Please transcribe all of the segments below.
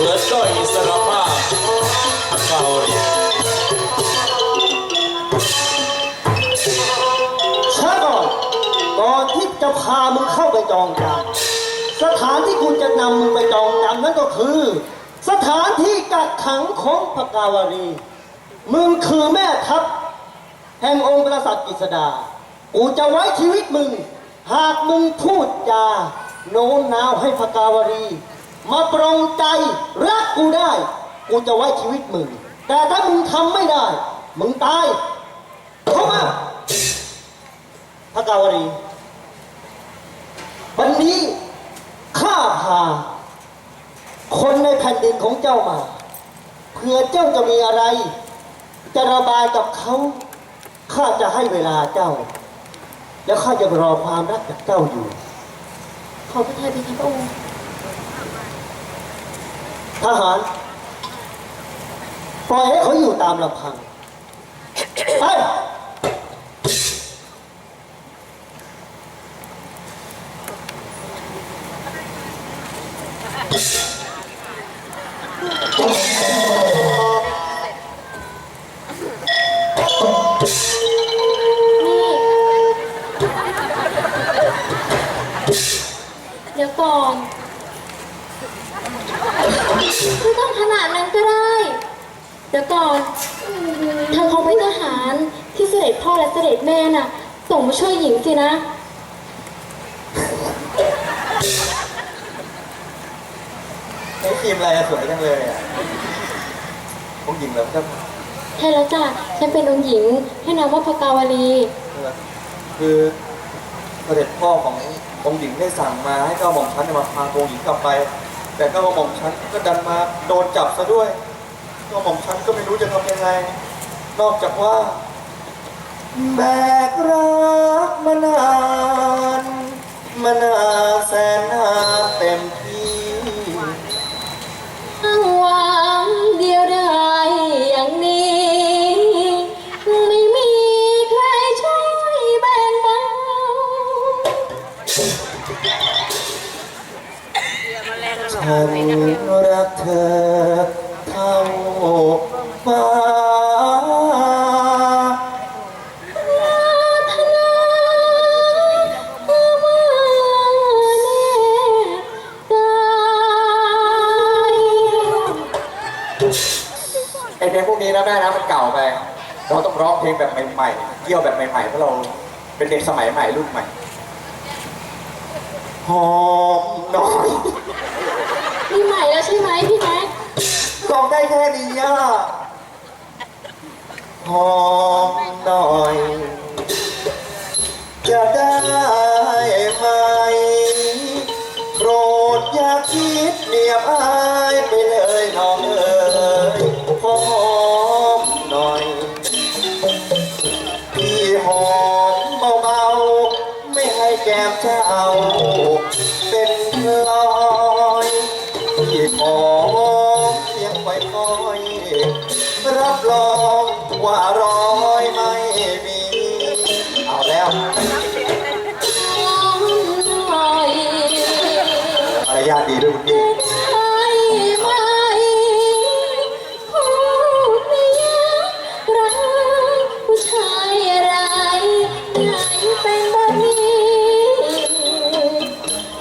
เปิดด้อยอิสรภาพเกาหลีช้าก่อนก่อนที่จะพามึงเข้าไปจองจำสถานที่คุณจะนำมึงไปจองจำนั่นก็คือ สถานที่กักขังของพระกาวรี มึงคือแม่ทัพแห่งองค์กษัตริย์กฤษดา กูจะไว้ชีวิตมึง หากมึงพูดจาโน้มน้าวให้พระกาวรี มาปรงใจรักกูได้ กูจะไว้ชีวิตมึง แต่ถ้ามึงทำไม่ได้ มึงตาย เข้ามาพระกาวรีวันนี้ข้าพา คนในแผ่นดินของเจ้ามา เพื่อเจ้าจะมีอะไร จะระบายกับเขาข้าจะให้เวลาเจ้า แล้วข้าจะรอความรักจากเจ้าอยู่ ขอพระทัยเป็นพระองค์ ทหาร ปล่อยให้เขาอยู่ตามลำพัง ไป เดี๋ยวก่อน ไม่ต้องขนาดนั้นก็ได้ เดี๋ยวก่อน เธอคงเป็นทหารที่เสด็จพ่อและเสด็จแม่น่ะ ส่งมาช่วยหญิงสินะ ไอ้ครีมอะไรอะสวยจังเลยอะผมหญิงเหรอครับใช่แล้วจ้ะฉันเป็นองค์หญิงให้นามว่าพกาวลี คือเสด็จพ่อขององค์หญิงได้สั่งมาให้เจ้าหม่อมฉันเนี่ยมาพาองค์หญิงกลับไป แต่เจ้าหม่อมฉันก็ดันมาโดนจับซะด้วย ก็หม่อมฉันก็ไม่รู้จะทำยังไง นอกจากว่า แบกรักมานาน มานานแสนนาน ฉันรักเธอเท่าฟ้าธนาเมื่อมาแน่ตายไอเพลงพวกนี้นะแม่นะมันเก่าไป เราต้องร้องเพลงแบบใหม่ๆเกี่ยวแบบใหม่ๆเพราะเราเป็นเด็กสมัยใหม่รุ่นใหม่ หอมหน่อยมีใหม่แล้วใช่ไหมพี่แม็กร้องได้แค่นี้อะหอมหน่อย จะได้ไหมโปรดอย่าคิดเหนียบอายไปเลยน้องเอ๋ยหอมหน่อยพี่หอมเบาๆไม่ให้แก้มเจ้า พี่ขอเพียงค่อยๆรับรองว่ารอยไม่มีเอาแล้วหอมหน่อยมารยาทดีด้วยคุณพี่ใช่ไหมพูดไม่ยากรักผู้ชายอะไรไหนเป็นแบบนี้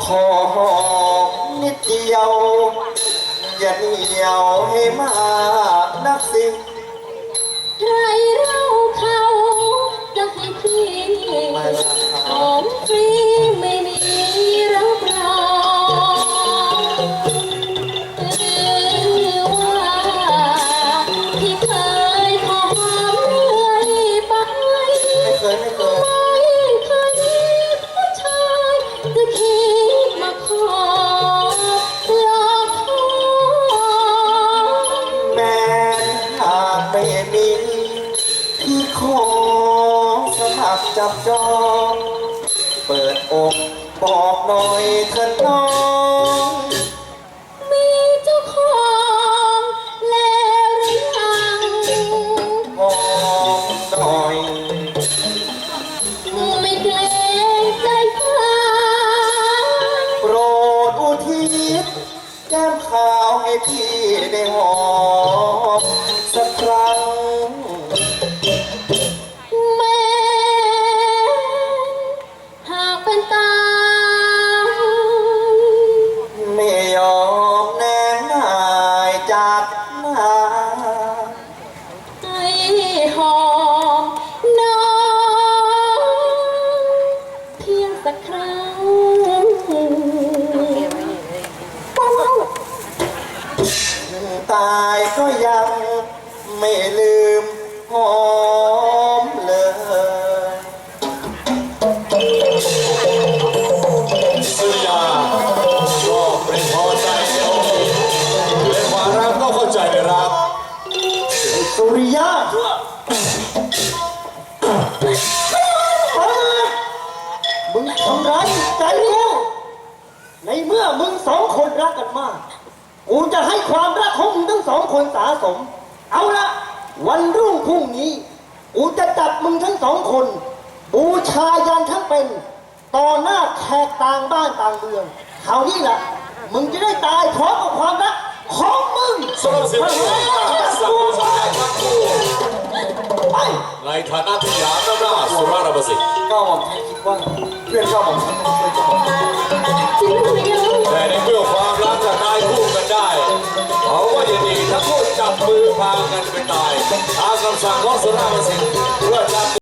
ขอหอมนิดเดียว อย่าเหนียวให้มากนักสิใครเราเขาจะให้พี่ของฟรีไม่มี ไม่มีที่ขอสมัครจับจอง เปิดอกบอกหน่อยเถอะน้อง มีเจ้าของแล้วหรือยังหอมหน่อย ไม่เกรงใจฟ้าโปรดอุทิศแก้มขาวให้พี่ได้หอม สักครั้ง เข้าใจในรักสุริยะมึงทำร้ายจิตใจกูในเมื่อมึงสองคนรักกันมาก กูจะให้ความรักของมึงทั้งสองคนสาสม เอาละวันรุ่งพรุ่งนี้ กูจะจับมึงทั้งสองคน บูชายันทั้งเป็น ต่อหน้าแขกต่างบ้านต่างเมืองคราวนี้ล่ะมึงจะได้ตายพร้อมกับความรัก ของมึงสำหรับสิ่งที่สักผู้ชายทั้งคู่ไปในฐานะที่ยามน้ำหน้าสุรารบสิทธิ์ก็หม่อมฉันคิดว่าเพื่อนก็หม่อมฉันต้องช่วยเจ้าของจริงหรือยังแต่ในเมื่อความรักจะตายคู่กันได้เขาก็ยินดีทั้งคู่จับมือพากันไปตายตามคำสั่งของสุรารบสิทธิ์เพื่อจับ